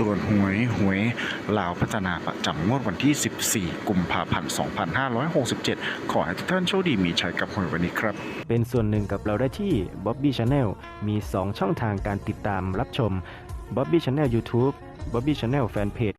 ตรวจหวยหวยลาวพัฒนาประจำงวดวันที่ 14 กุมภาพันธ์ 2567 ขอให้ทุกท่านโชคดีมีชัยกับหวยวันนี้ครับ เป็นส่วนหนึ่งกับเราได้ที่ Bobby Channel มี 2 ช่องทางการติดตามรับชม Bobby Channel YouTube Bobby Channel Fanpage